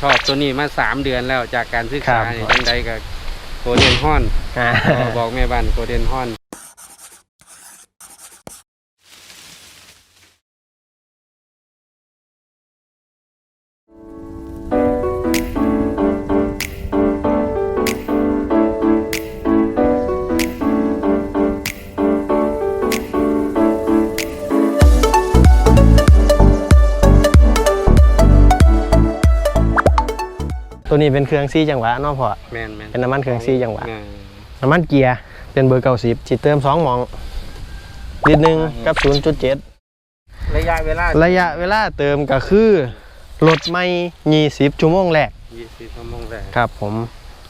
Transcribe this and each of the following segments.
ชอบตัวนี้มาสามเดือนแล้วจากการศึกษาครับนี่จังใดกับโกลเด้นฮอน อ่า บอกแม่บ้านโกลเด้นฮอน ตัวนี้เป็นเครื่องซี่จังหวะเนาะพ่อแมนแมนเป็นน้ำมันเครื่องซี่จังหวะแม่นน้ำมันเกียร์เป็นเบอร์เก้าสิบจิตเติมสองหมองลิตรหนึ่งกับศูนย์จุดเจ็ดระยะเวลาระยะเวลาเติมก็คือรถไม่ยี่สิบชั่วโมงแรกยี่สิบชั่วโมงแรกครับผม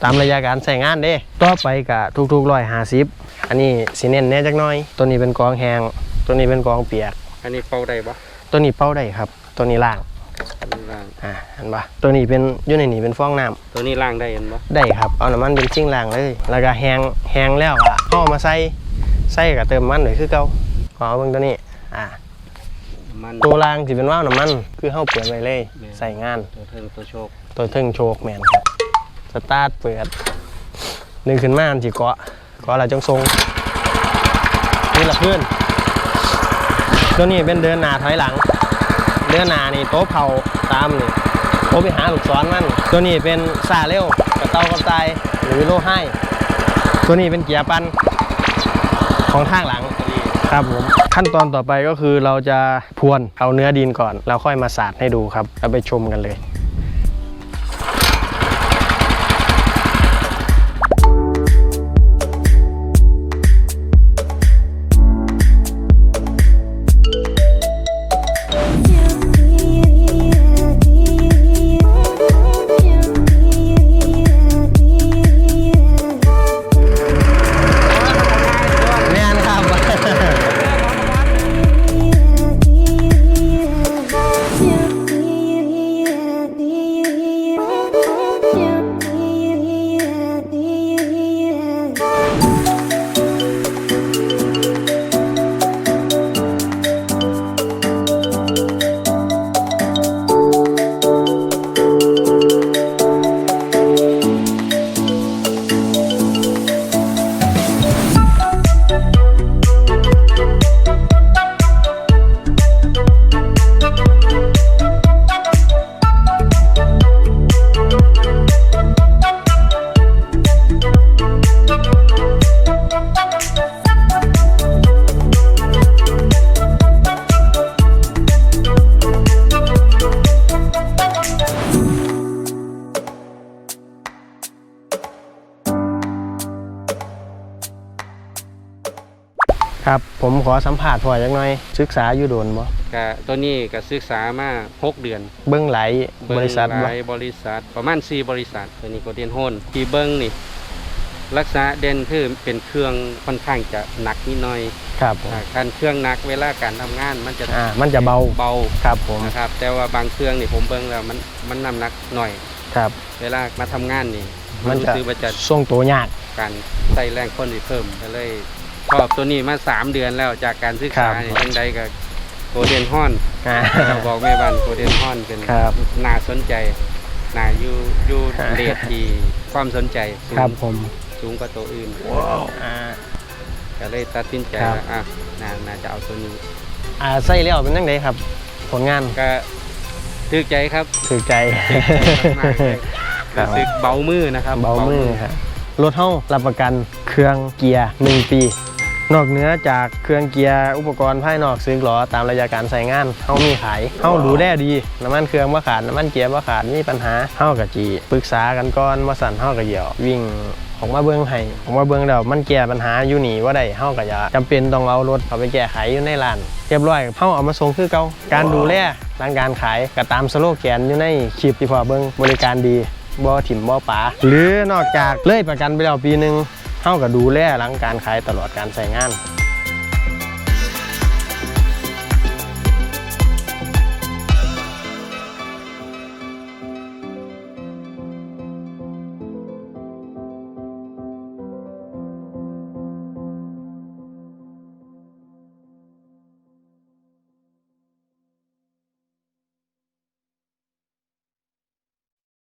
ตามระยะการใช้งานเด้ต่อไปกะทุกๆร้อยห้าสิบอันนี้สีเน้นแน่จักหน้อย ตัวนี้เป็นกองแหงตัวนี้เป็นกองเปียก อันนี้เป่าได้ปะตัวนี้เป้าได้ครับ ตัวนี้ล่าง อันนี้ล่าง อ่าเห็นปะตัวนี้เป็นอยู่ในนี่เป็นฟองน้ำตัวนี้ล่างได้เห็นปะได้ครับเอาน้ำมันเป็นชิ้งล่างเลย แล้วก็แหงแหงแล้วอะเอามาใส่ใส่กับเติมมันหน่อยคือเก่าขอเอาเบิ่งตัวนี้อ่ามันตัวล่างสิเป็นว่าวน้ำมัน คือเฮาเปิดไว้เลยแม่นใส่งาน ตัวเทิงตัวโชคตัวเทิงโชคแมนครับสตาร์ทเปิดดึงขึ้นมาอันสิเกาะเกาะแล้วจังทรงนี่ละเพื่อนตัวนี้เป็นเดินหน้าถอยหลัง เดินหน้านี่โต๊ะเผาตามนี่โต๊ะไปหาลูกศรมันตัวนี้เป็นซาเร็วกระเต้ากระตายหรือโลให้ตัวนี้เป็นเกียร์ปั้นของข้างหลังครับผมขั้นตอนต่อไปก็คือเราจะพรวนเอาเนื้อดินก่อน แล้วค่อยมาสาดให้ดูครับแล้วไปชมกันเลย ครับ ผมขอสัมผัสพอจักหน่อย ศึกษาอยู่โดนบ่ก็ตัวนี้ก็ศึกษามาหกเดือน เบิ้งไหลายบริษัทเงหบ่ลายบริษัทประมาณ4บริษัท ตัวนี้โกลเด้นโฮนที่เบิ้งนี่รักษาเด่นคือเป็นเครื่องค่อนข้างจะหนักนิดหน่อยครับผมอ่าการเครื่องหนักเวลาการทำงานมันจะอ่ามันจะเบาเบาครับผมนะครับ แต่ว่าบางเครื่องนี่ผมเบิ้งแล้วมันมันน้ำหนักหน่อย ครับ เวลามาทำงานนี่มันรู้จะสึกว่าจะ ทรงตัวยาก การใส่แรงคนที่เพิ่มก็เลย ชอบตัวนี้มาสามเดือนแล้วจากการศึกษาครับนี่จังใดกับโกลเด้นฮอนอ่าเราบอกแม่บ้านโกลเด้นฮอนเป็นครับน่าสนใจน่าอยู่อยู่เรทที่ความสนใจสูครับงผม สูงกว่าตัวอื่น อ่า ก็เลยตัดสินใจครับ ว่าอะน่าน่าจะเอาตัวนี้ อ่าใส่แล้วเป็นจังไดครับ ผลงานก็ถือใจครับถือใจ มากๆเลยครับรู้สึกเบามือนะครับเบามือครับรถเฮารับประกันเครื่องเกียร์ 1 ปี นอกเหนือจากเครื่องเกียร์อุปกรณ์ภายนอกซื้อหรอตามระยะการใช้งานเฮามีขายเฮาดูแลดีน้ำมันเครื่องบ่ขาดน้ำมันเกียร์บ่ขาดมีปัญหาเฮาก็จีปรึกษากันก่อนบ่สั่นเฮาก็เหี่ยววิ่งออกมาเบิ่งให้ออกมาเบิ่งแล้วมันแก้ปัญหาอยู่นี่ว่าได้เฮาก็อย่าจำเป็นต้องเอารถเข้าไปแก้ไขอยู่ในร้านเรียบร้อยเฮาเอามาส่งคือเก่าการดูแลหลังการขายก็ตามสโลแกนอยู่ในคลิปที่พอเบิ่งบริการดีบ่ถิ่มบ่ป๋าหรือนอกจากเลยประกันไปแล้วปีหนึง เฮากับดูแลหลังการขายตลอดการใช้งาน